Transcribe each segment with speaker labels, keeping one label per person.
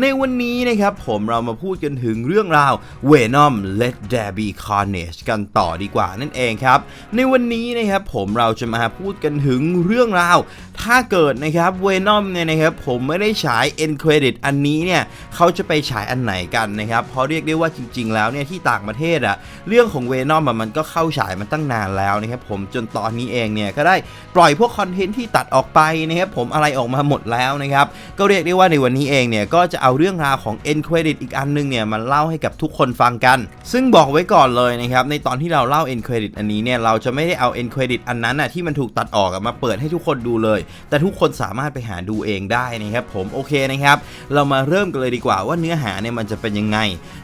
Speaker 1: ในวันนี้นะครับผมเรามาพูดกันถึงเรื่องราว Venom Let There Be Carnage กันต่อดีกว่านั่นเองครับ ในวันนี้นะครับผมเราจะมาพูดกันถึงเรื่องราว ถ้าเกิดนะครับ Venom เนี่ยนะครับผมไม่ได้ฉาย End Credit อันนี้เนี่ยเขาจะไปฉายอันไหนกันนะครับเพราะเรียกได้ว่าจริง ๆ แล้วเนี่ยที่ต่างประเทศอะเรื่องของ Venom อะมันก็เข้าฉายมาตั้งนานแล้วนะครับผมจนตอนนี้เองเนี่ยก็ได้ปล่อยพวกคอนเทนต์ที่ตัดออกไปนะครับผมอะไรออกมาหมดแล้วนะครับก็เรียกได้ว่าในวันนี้เองเนี่ยก็จะเอาเรื่องราวของ End Credit อีกอันนึงเนี่ยมาเล่าให้กับทุกคนฟังกัน ซึ่งบอกไว้ก่อนเลยนะครับในตอนที่เราเล่า End Credit อันนี้เนี่ยเราจะไม่ได้เอา End Credit อันนั้นอะที่มันถูกตัดออกมาเปิดให้ทุกคนดูเลย แต่ทุกคนสามารถไปหาดูเองได้นะครับผมโอเคนะครับเรามาเริ่มกันเลยดีกว่าว่าเนื้อหาเนี่ยมันจะเป็นยังไง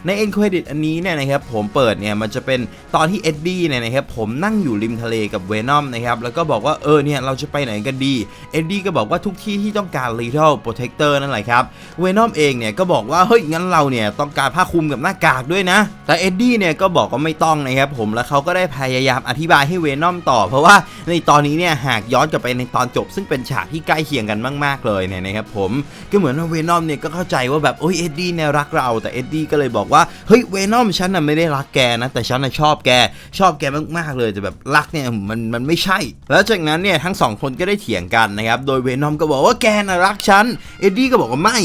Speaker 1: ใน End Credit อันนี้เนี่ยนะครับผมเปิดเนี่ยมันจะเป็นตอนที่เอ็ดดี้เนี่ยนะครับผมนั่งอยู่ริมทะเลกับเวนอมนะครับแล้วก็บอกว่าเออเนี่ยเราจะไปไหนกันดีเอ็ดดี้ก็บอกว่าทุกที่ที่ต้องการ Lethal Protector นั่นแหละครับเวนอมเองเนี่ยก็บอกว่าเฮ้ยงั้นเราเนี่ยต้องการผ้าคลุมกับหน้ากากด้วยนะ แต่เอ็ดดี้เนี่ยก็บอกว่าไม่ต้องนะครับผมแล้วเขาก็ได้พยายามอธิบายให้เวนอมต่อ เพราะว่าในตอนนี้เนี่ยหากย้อนกลับไปในตอนจบ ซึ่งเป็นฉากที่ใกล้เคียงกันมาก ๆ เลยเนี่ยนะครับผมก็เหมือนว่าเวนอมเนี่ยก็เข้าใจว่าแบบโอ้ยเอ็ดดี้เนี่ยรักเรา แต่เอ็ดดี้ก็เลยบอกว่าเฮ้ยเวนอมฉันน่ะไม่ได้รักแกนะแต่ฉันน่ะชอบแกชอบแกมากๆเลยแต่แบบรักเนี่ยมันมันไม่ใช่ แล้วจากนั้นเนี่ยทั้งสองคนก็ได้เถียงกันนะครับโดยเวนอมก็บอกว่าแกน่ะรักฉันเอ็ดดี้ก็บอกว่าไม่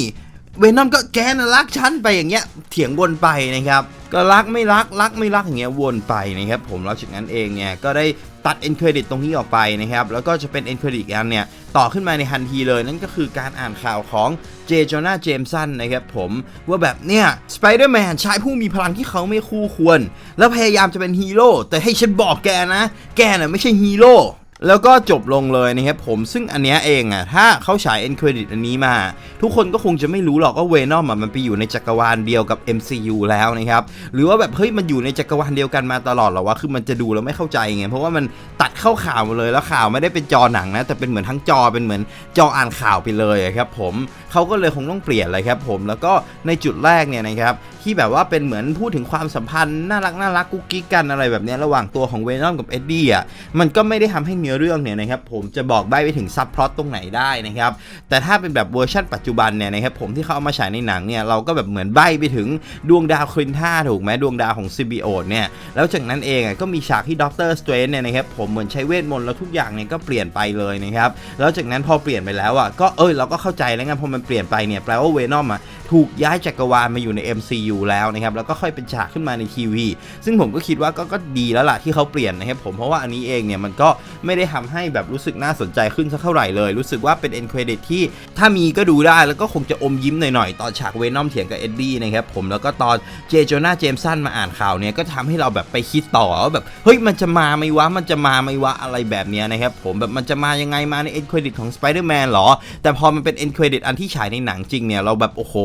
Speaker 1: เวนอมก็แกนรักฉันไปอย่างเงี้ยเถียงวนไปนะครับก็รักไม่รักรักไม่รักอย่างเงี้ยวนไปนะครับผมแล้วจากนั้นเองเนี่ยก็ได้ตัด end credit ตตรงนี้ออกไปนะครับแล้วก็จะเป็น end credit อีกอันเนี่ยต่อขึ้นมาในทันทีเลย นั่นก็คือการอ่านข่าวของเจจอนาเจมสันนะครับผมว่าแบบเนี่ยสไปเดอร์แมนชายผู้มีพลังที่เขาไม่คู่ควร แล้วพยายามจะเป็นฮีโร่แต่ให้ฉันบอกแกนะ แกน่ะไม่ใช่ฮีโร่ แล้วก็จบลงเลยนะครับผมซึ่งอันเนี้ยเองอะถ้าเขาฉายเอ็นเครดิตอันนี้มา ทุกคนก็คงจะไม่รู้หรอกว่าเวนอมมันไปอยู่ในจักรวาลเดียวกับ MCU แล้วนะครับหรือว่าแบบเฮ้ยมันอยู่ในจักรวาลเดียวกันมาตลอดหรอวะคือมันจะดูแล้วไม่เข้าใจไงเพราะว่ามันตัดเข้าข่าวมาเลยแล้วข่าวไม่ได้เป็นจอหนังนะแต่เป็นเหมือนทั้งจอเป็นเหมือนจออ่านข่าวไปเลยอะครับผม เขาก็เลยคงต้องเปลี่ยนเลยครับผมแล้วก็ในจุดแรกเนี่ยนะครับที่แบบว่าเป็นเหมือนพูดถึงความสัมพันธ์น่ารักน่ารักกุ๊กกิ๊กกันอะไรแบบนี้ระหว่างตัวของเวนอมกับเอ็ดดี้อะมันก็ไม่ได้ทำให้เนื้อเรื่องเนี่ยนะครับผมจะบอกใบ้ไปถึงซับพลอตตรงไหนได้นะครับแต่ถ้าเป็นแบบเวอร์ชันปัจจุบันเนี่ยนะครับผมที่เขาเอามาฉายในหนังเนี่ยเราก็แบบเหมือนใบ้ไปถึงดวงดาวควินท่าถูกไหมดวงดาวของซิบิโอเนี่ยแล้วจากนั้นเองอะก็มีฉากที่ด็อกเตอร์สเตรนเนี่ยนะครับผมเหมือนใช้เวทมนต์แล้วทุกอย่างเนี่ยก็เปลี่ยนไปเลยนะครับแล้วจากนั้นพอเปลี่ยนไปแล้วอะก็เออเราก็เข้าใจแล้วไงพอมันเปลี่ยนไปเนี่ยแปลว่าเวนอมอะถูกย้ายจักรวาลมาอยู่ใน MCU แล้วนะครับแล้วก็ค่อยเป็นฉากขึ้นมาในทีวี ซึ่งผมก็คิดว่าก็ก็ดีแล้วล่ะที่เขาเปลี่ยนนะครับผมเพราะว่าอันนี้เองเนี่ยมันก็ไม่ได้ทำให้แบบรู้สึกน่าสนใจขึ้นสักเท่าไหร่เลย รู้สึกว่าเป็น end credit ที่ถ้ามีก็ดูได้แล้วก็คงจะอมยิ้มหน่อยๆตอนฉากเวนอมเถียงกับเอ็ดดี้นะครับผมแล้วก็ตอนเจโจนาเจมสันมาอ่านข่าวเนี่ยก็ทำให้เราแบบไปคิดต่อว่าแบบเฮ้ยมันจะมาไหมวะมันจะมาไหมวะอะไรแบบเนี้ยนะครับผมแบบมันจะมายังไงมาใน end credit ของ Spider-Man หรอ แต่พอมันเป็น end credit อันที่ฉายในหนังจริงเนี่ยเราแบบโอ้โห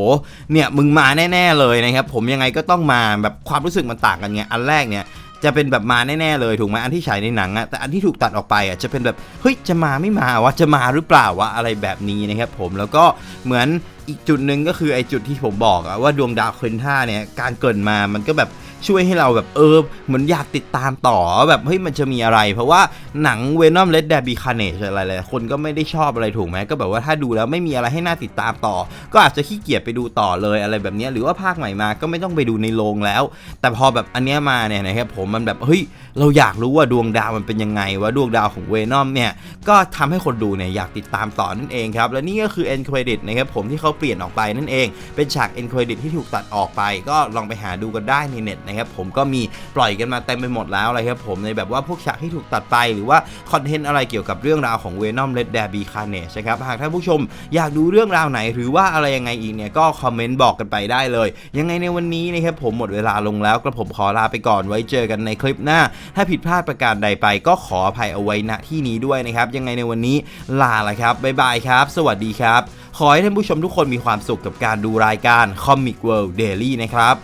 Speaker 1: เนี่ยมึงมาแน่ๆเลยนะครับผมยังไงก็ต้องมาแบบความรู้สึกมันต่างกันไงอันแรกเนี่ยจะเป็นแบบมาแน่ๆเลยถูกไหมอันที่ฉายในหนังอะแต่อันที่ถูกตัดออกไปอะจะเป็นแบบเฮ้ยจะมาไม่มาวะจะมาหรือเปล่าวะอะไรแบบนี้นะครับผมแล้วก็เหมือน อีกจุดหนึ่งก็คือไอ้จุดที่ผมบอกอะว่าดวงดาวเควินท่าเนี่ยการเกิดมามันก็แบบช่วยให้เราแบบเออเหมือนอยากติดตามต่อแบบเฮ้ยมันจะมีอะไร เพราะว่าหนังเวนอมเลดแดบีคาเนชอะไรเลยคนก็ไม่ได้ชอบอะไรถูกไหมก็แบบว่าถ้าดูแล้วไม่มีอะไรให้น่าติดตามต่อ ก็อาจจะขี้เกียจไปดูต่อเลยอะไรแบบนี้หรือว่าภาคใหม่มาก็ไม่ต้องไปดูในโรงแล้ว แต่พอแบบอันเนี้ยมาเนี่ยนะครับผมมันแบบเฮ้ยเราอยากรู้ว่าดวงดาวมันเป็นยังไงว่าดวงดาวของเวนอมเนี่ยก็ทำให้คนดูเนี่ยอยากติดตามต่อนั่นเองครับและนี่ก็คือ end credit นะครับผมที่เขาเปลี่ยนออกไปนั่นเอง เป็นฉาก end credit ที่ถูกตัดออกไป ก็ลองไปหาดูกันได้ในเน็ตนะครับผมก็มีปล่อยกันมาเต็มไปหมดแล้วเลยครับผมในแบบว่าพวกฉากที่ถูกตัดไปหรือว่าคอนเทนต์อะไรเกี่ยวกับเรื่องราวของ Venom Let There Be Carnage นะครับหากท่านผู้ชมอยากดูเรื่องราวไหน หรือว่าอะไรยังไงอีกเนี่ยก็คอมเมนต์บอกกันไปได้เลย ยังไงในวันนี้นะครับผมหมดเวลาลงแล้วกระผมขอลาไปก่อนไว้เจอกันในคลิปหน้า ถ้าผิดพลาดประการใดไป ก็ขออภัยเอาไว้ณที่นี้ด้วยนะครับ ยังไงในวันนี้ลาละครับบ๊ายบายครับ สวัสดีครับ ขอให้ท่านผู้ชมทุกคนมีความสุขกับการดูรายการ Comic World Daily นะครับ